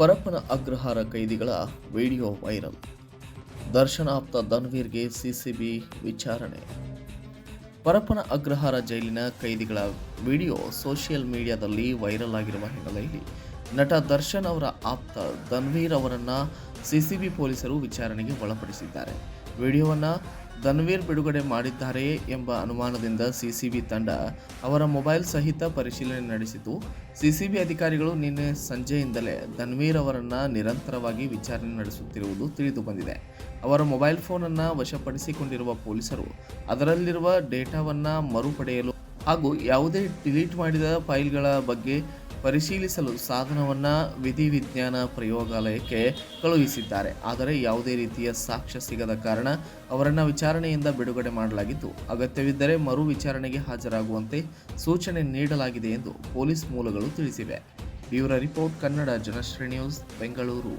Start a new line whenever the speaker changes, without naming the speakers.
ಪರಪ್ಪನ ಅಗ್ರಹಾರ ಕೈದಿಗಳ video viral. ದರ್ಶನಾಪ್ತ ಧನ್ವೀರ್ಗೆ ಸಿಸಿಬಿ ವಿಚಾರಣೆ. ಪರಪ್ಪನ ಅಗ್ರಹಾರ ಜೈಲಿನ ಕೈದಿಗಳ ವಿಡಿಯೋ ಸೋಷಿಯಲ್ ಮೀಡಿಯಾದಲ್ಲಿ ವೈರಲ್ ಆಗಿರುವ ಹಿನ್ನೆಲೆಯಲ್ಲಿ ನಟ ದರ್ಶನ್ ಅವರ ಆಪ್ತ ಧನ್ವೀರ್ ಅವರನ್ನು ಸಿಸಿಬಿ ಪೊಲೀಸರು ವಿಚಾರಣೆಗೆ ಒಳಪಡಿಸಿದ್ದಾರೆ. ವಿಡಿಯೋವನ್ನು ಧನ್ವೀರ್ ಬಿಡುಗಡೆ ಮಾಡಿದ್ದಾರೆಯೇ ಎಂಬ ಅನುಮಾನದಿಂದ ಸಿಸಿಬಿ ತಂಡ ಅವರ ಮೊಬೈಲ್ ಸಹಿತ ಪರಿಶೀಲನೆ ನಡೆಸಿತು. ಸಿಸಿಬಿ ಅಧಿಕಾರಿಗಳು ನಿನ್ನೆ ಸಂಜೆಯಿಂದಲೇ ಧನ್ವೀರ್ ಅವರನ್ನು ನಿರಂತರವಾಗಿ ವಿಚಾರಣೆ ನಡೆಸುತ್ತಿರುವುದು ತಿಳಿದು ಬಂದಿದೆ. ಅವರ ಮೊಬೈಲ್ ಫೋನನ್ನು ವಶಪಡಿಸಿಕೊಂಡಿರುವ ಪೊಲೀಸರು ಅದರಲ್ಲಿರುವ ಡೇಟಾವನ್ನು ಮರುಪಡೆಯಲು ಹಾಗೂ ಯಾವುದೇ ಡಿಲೀಟ್ ಮಾಡಿದ ಫೈಲ್ಗಳ ಬಗ್ಗೆ ಪರಿಶೀಲಿಸಲು ಸಾಧನವನ್ನು ವಿಧಿವಿಜ್ಞಾನ ಪ್ರಯೋಗಾಲಯಕ್ಕೆ ಕಳುಹಿಸಿದ್ದಾರೆ. ಆದರೆ ಯಾವುದೇ ರೀತಿಯ ಸಾಕ್ಷ್ಯ ಸಿಗದ ಕಾರಣ ಅವರನ್ನು ವಿಚಾರಣೆಯಿಂದ ಬಿಡುಗಡೆ ಮಾಡಲಾಗಿದ್ದು ಅಗತ್ಯವಿದ್ದರೆ ಮರು ವಿಚಾರಣೆಗೆ ಹಾಜರಾಗುವಂತೆ ಸೂಚನೆ ನೀಡಲಾಗಿದೆ ಎಂದು ಪೊಲೀಸ್ ಮೂಲಗಳು ತಿಳಿಸಿವೆ. Bureau report, Kannada Janashree news, Bengaluru.